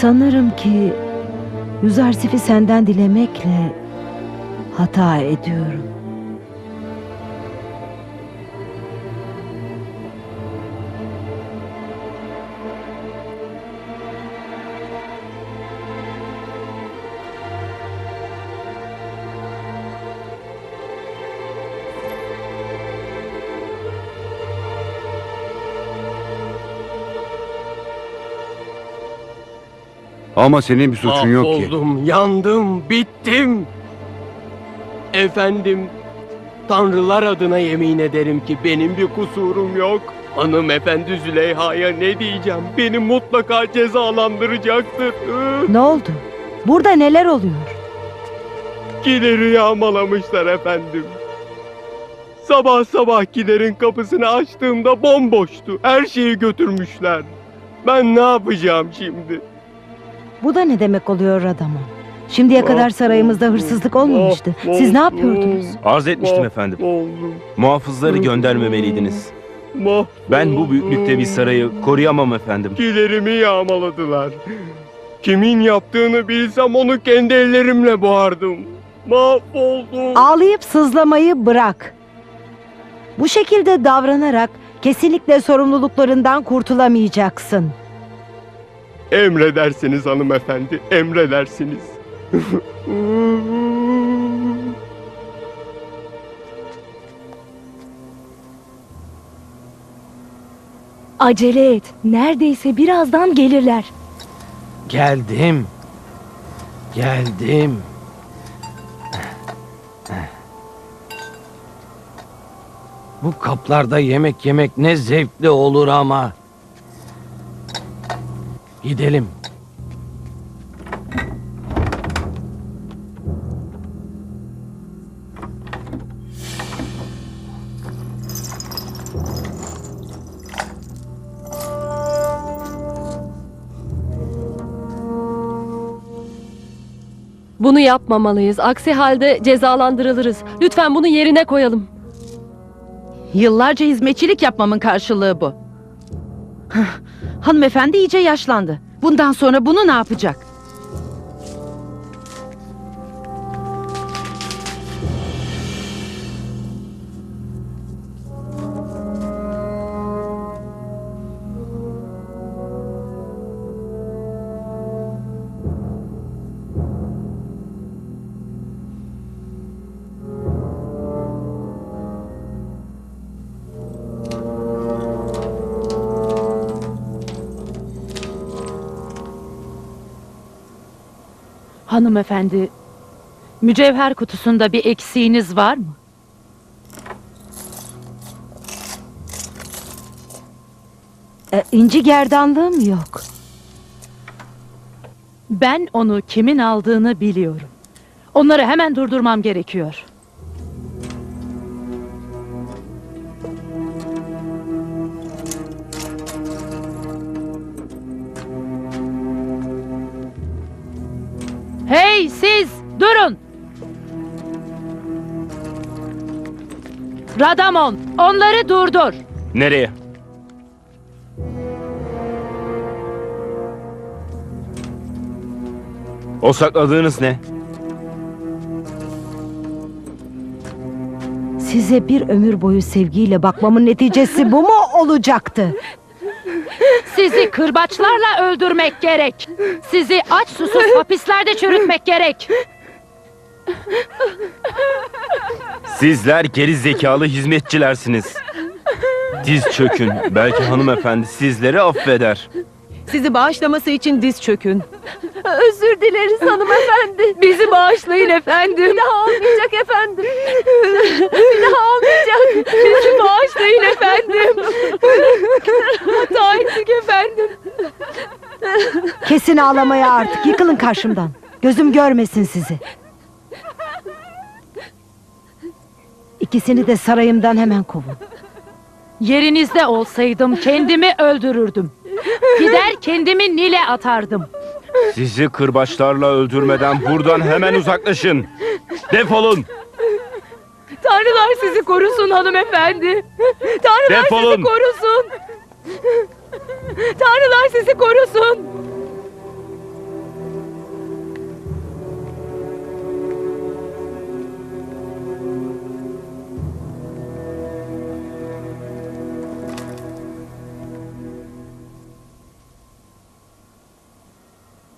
Sanırım ki Yüzarsif'i senden dilemekle hata ediyorum. Ama senin bir suçun yok ki. Mahvoldum, yandım, bittim. Efendim, tanrılar adına yemin ederim ki benim bir kusurum yok. Hanımefendi Züleyha'ya ne diyeceğim? Beni mutlaka cezalandıracaktır. Ne oldu? Burada neler oluyor? Kileri yağmalamışlar efendim. Sabah sabah kilerin kapısını açtığımda bomboştu. Her şeyi götürmüşler. Ben ne yapacağım şimdi? Bu da ne demek oluyor adamım? Şimdiye kadar sarayımızda hırsızlık olmamıştı. Siz ne yapıyordunuz? Arz etmiştim efendim. Muhafızları göndermemeliydiniz. Ben bu büyüklükte bir sarayı koruyamam efendim. Kilerimi yağmaladılar. Kimin yaptığını bilsem onu kendi ellerimle boğardım. Mahvoldum. Ağlayıp sızlamayı bırak. Bu şekilde davranarak kesinlikle sorumluluklarından kurtulamayacaksın. Emredersiniz hanımefendi, emredersiniz. Acele et. Neredeyse birazdan gelirler. Geldim. Geldim. Bu kaplarda yemek yemek ne zevkli olur ama. Gidelim. Bunu yapmamalıyız. Aksi halde cezalandırılırız. Lütfen bunu yerine koyalım. Yıllarca hizmetçilik yapmamın karşılığı bu. Hanımefendi iyice yaşlandı. Bundan sonra bunu ne yapacak? Hanımefendi, mücevher kutusunda bir eksiğiniz var mı? E, inci gerdanlığım yok. Ben onu kimin aldığını biliyorum. Onları hemen durdurmam gerekiyor. Durun. Radamon onları durdur. Nereye? O sakladığınız ne? Size bir ömür boyu sevgiyle bakmamın neticesi bu mu olacaktı? Sizi kırbaçlarla öldürmek gerek. Sizi aç susuz hapislerde çürütmek gerek. Sizler geri zekalı hizmetçilersiniz. Diz çökün. Belki hanımefendi sizleri affeder. Sizi bağışlaması için diz çökün. Özür dileriz hanımefendi. Bizi bağışlayın efendim. Bir daha olmayacak efendim. Bir daha olmayacak. Bizi bağışlayın efendim. Hata ettik efendim. Kesin ağlamaya artık. Yıkılın karşımdan. Gözüm görmesin sizi. İkisini de sarayımdan hemen kovun. Yerinizde olsaydım kendimi öldürürdüm. Gider kendimi Nil'e atardım. Sizi kırbaçlarla öldürmeden buradan hemen uzaklaşın. Defolun. Tanrılar sizi korusun hanımefendi. Tanrılar Defolun. sizi korusun. Tanrılar sizi korusun.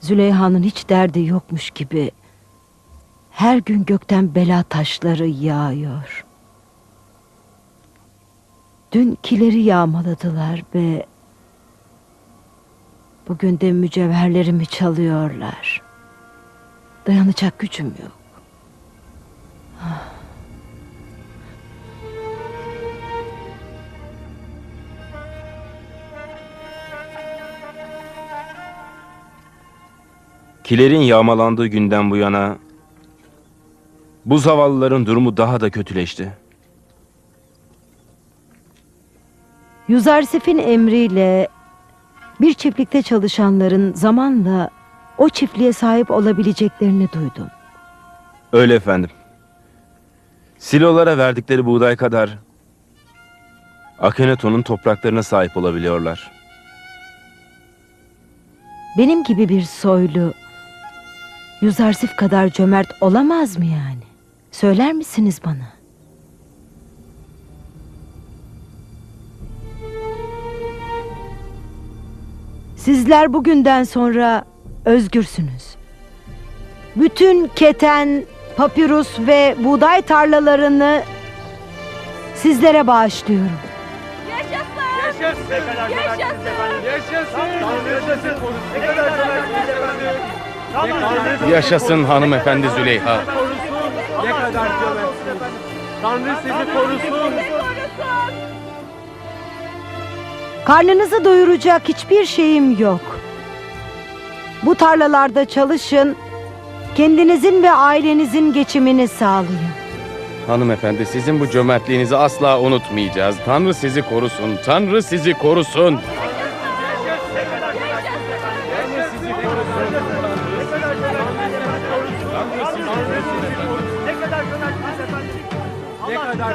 Züleyha'nın hiç derdi yokmuş gibi her gün gökten bela taşları yağıyor. Dün kileri yağmaladılar ve bugün de mücevherlerimi çalıyorlar. Dayanacak gücüm yok. Kilerin yağmalandığı günden bu yana bu zavallıların durumu daha da kötüleşti. Yüzarsif'in emriyle bir çiftlikte çalışanların zamanla o çiftliğe sahip olabileceklerini duydum. Öyle efendim. Silolara verdikleri buğday kadar Akhenato'nun topraklarına sahip olabiliyorlar. Benim gibi bir soylu Yüzarsif kadar cömert olamaz mı yani? Söyler misiniz bana? Sizler bugünden sonra özgürsünüz. Bütün keten, papirus ve buğday tarlalarını sizlere bağışlıyorum. Yaşasın hanımefendi Züleyha. Ne kadar cömertsiniz. Tanrı sizi korusun. Karnınızı doyuracak hiçbir şeyim yok. Bu tarlalarda çalışın, kendinizin ve ailenizin geçimini sağlayın. Hanımefendi sizin bu cömertliğinizi asla unutmayacağız. Tanrı sizi korusun. Tanrı sizi korusun.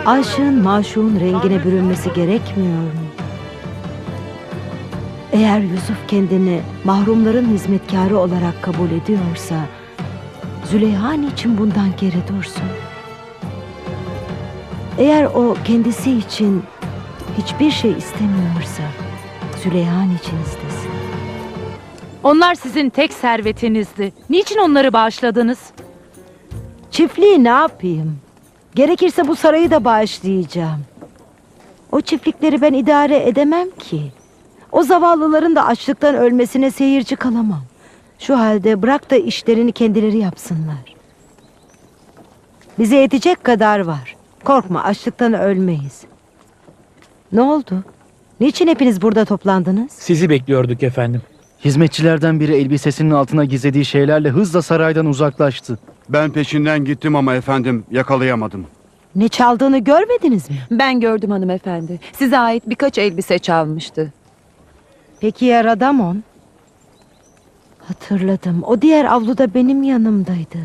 Aşığın maşuğun rengine bürünmesi gerekmiyor mu? Eğer Yusuf kendini mahrumların hizmetkarı olarak kabul ediyorsa, Züleyha için bundan geri dursun? Eğer o kendisi için hiçbir şey istemiyorsa, Züleyha için istesin. Onlar sizin tek servetinizdi. Niçin onları bağışladınız? Çiftliği ne yapayım? Gerekirse bu sarayı da bağışlayacağım. O çiftlikleri ben idare edemem ki. O zavallıların da açlıktan ölmesine seyirci kalamam. Şu halde bırak da işlerini kendileri yapsınlar. Bize yetecek kadar var. Korkma açlıktan ölmeyiz. Ne oldu? Niçin hepiniz burada toplandınız? Sizi bekliyorduk efendim. Hizmetçilerden biri elbisesinin altına gizlediği şeylerle hızla saraydan uzaklaştı. Ben peşinden gittim ama efendim yakalayamadım. Ne çaldığını görmediniz mi? Ben gördüm hanımefendi. Size ait birkaç elbise çalmıştı. Peki ya Radamon? Hatırladım. O diğer avluda benim yanımdaydı.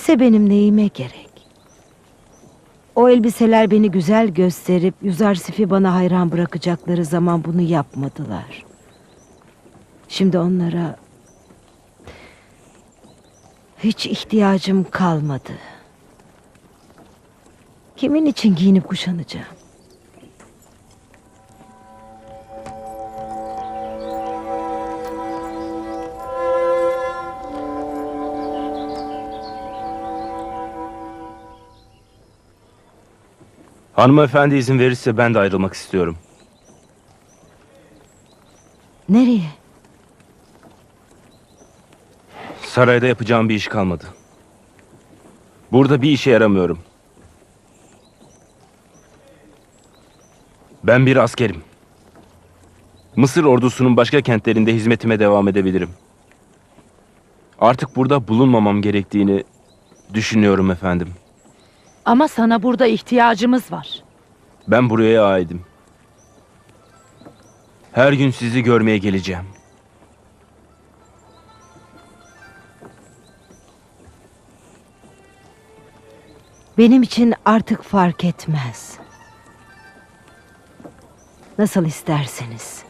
Elbise benim neyime gerek? O elbiseler beni güzel gösterip Yüzarsif'i bana hayran bırakacakları zaman bunu yapmadılar. Şimdi onlara hiç ihtiyacım kalmadı. Kimin için giyinip kuşanacağım? Hanımefendi izin verirse ben de ayrılmak istiyorum. Nereye? Sarayda yapacağım bir iş kalmadı. Burada bir işe yaramıyorum. Ben bir askerim. Mısır ordusunun başka kentlerinde hizmetime devam edebilirim. Artık burada bulunmamam gerektiğini düşünüyorum efendim. Ama sana burada ihtiyacımız var. Ben buraya aidim. Her gün sizi görmeye geleceğim. Benim için artık fark etmez. Nasıl isterseniz.